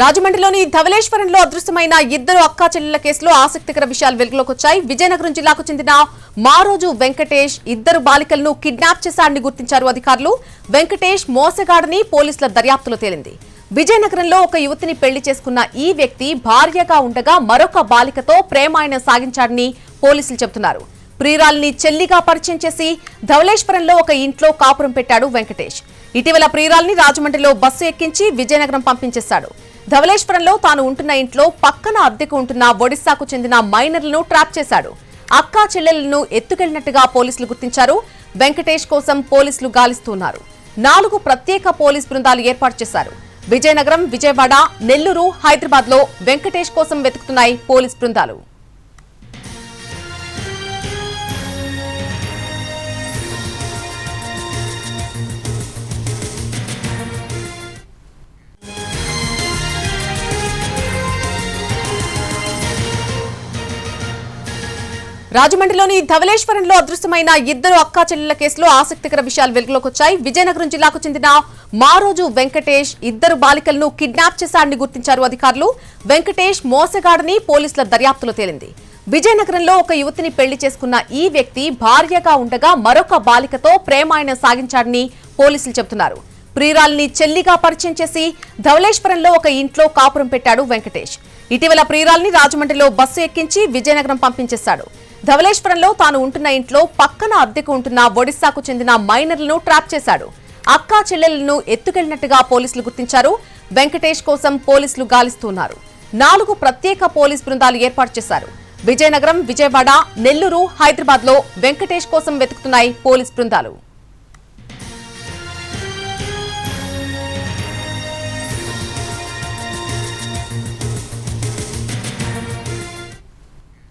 రాజమండ్రిలోని ధవలేశ్వరంలో అదృశ్యమైన ఇద్దరు అక్కా చెల్లెల కేసులో ఆసక్తికర విషయాలు వెలుగులోకి వచ్చాయి విజయనగరం జిల్లాకు చెందిన మారోజు వెంకటేష్ ఇద్దరు బాలికలను కిడ్నాప్ చేశారని గుర్తించారు అధికారులు. వెంకటేష్ మోసగాడని పోలీసుల దర్యాప్తులో తేలింది. విజయనగరంలో ఒక యువతిని పెళ్ళి చేసుకున్న ఈ వ్యక్తి భార్యగా ఉండగా మరొక బాలికతో ప్రేమాయణం సాగించాడని పోలీసులు చెబుతున్నారు. ప్రియురాల్ని చెల్లిగా పరిచయం చేసి ధవలేశ్వరంలో ఒక ఇంట్లో కాపురం పెట్టాడు వెంకటేష్. ఇటీవల ప్రియురాల్ని రాజమండ్రిలో బస్సు ఎక్కించి విజయనగరం పంపించేశాడు. ధవలేశ్వరంలో తాను ఉంటున్న ఇంట్లో పక్కన అద్దెకు ఉంటున్న ఒడిశాకు చెందిన మైనర్లను ట్రాప్ చేశాడు. అక్కా చెల్లెలను ఎత్తుకెళ్ళినట్టుగా పోలీసులు గుర్తించారు. వెంకటేష్ కోసం పోలీసులు గాలిస్తున్నారు. నాలుగు ప్రత్యేక పోలీస్ బృందాలు ఏర్పాటు చేశారు. విజయనగరం విజయవాడ నెల్లూరు హైదరాబాద్లో వెంకటేష్ కోసం వెతుకుతున్నాయి పోలీస్ బృందాలు. రాజమండ్రిలోని ధవలేశ్వరంలో అదృశ్యమైన ఇద్దరు అక్కా చెల్లెల కేసులో ఆసక్తికర విషయాలు వెలుగులోకి వచ్చాయి విజయనగరం జిల్లాకు చెందిన మారోజు వెంకటేష్ ఇద్దరు బాలికలను కిడ్నాప్ చేశాడని గుర్తించారు అధికారులు. వెంకటేష్ మోసగాడని పోలీసుల దర్యాప్తులో తేలింది. విజయనగరంలో ఒక యువతిని పెళ్ళి చేసుకున్న ఈ వ్యక్తి భార్యగా ఉండగా మరొక బాలికతో ప్రేమాయణం సాగించాడని పోలీసులు చెబుతున్నారు. ప్రియురాల్ని చెల్లిగా పరిచయం చేసి ధవలేశ్వరంలో ఒక ఇంట్లో కాపురం పెట్టాడు వెంకటేష్. ఇటీవల ప్రియురాల్ని రాజమండ్రిలో బస్సు ఎక్కించి విజయనగరం పంపించేశాడు. ధవలేశ్వరంలో తాను ఉంటున్న ఇంట్లో పక్కన అద్దెకు ఉంటున్న ఒడిశాకు చెందిన మైనర్లను ట్రాప్ చేశాడు. అక్కా చెల్లెలను ఎత్తుకెళ్ళినట్టుగా పోలీసులు గుర్తించారు. వెంకటేష్ కోసం పోలీసులు గాలిస్తున్నారు. నాలుగు ప్రత్యేక పోలీస్ బృందాలు ఏర్పాటు చేశారు. విజయనగరం విజయవాడ నెల్లూరు హైదరాబాద్లో వెంకటేష్ కోసం వెతుకుతున్నాయి పోలీస్ బృందాలు.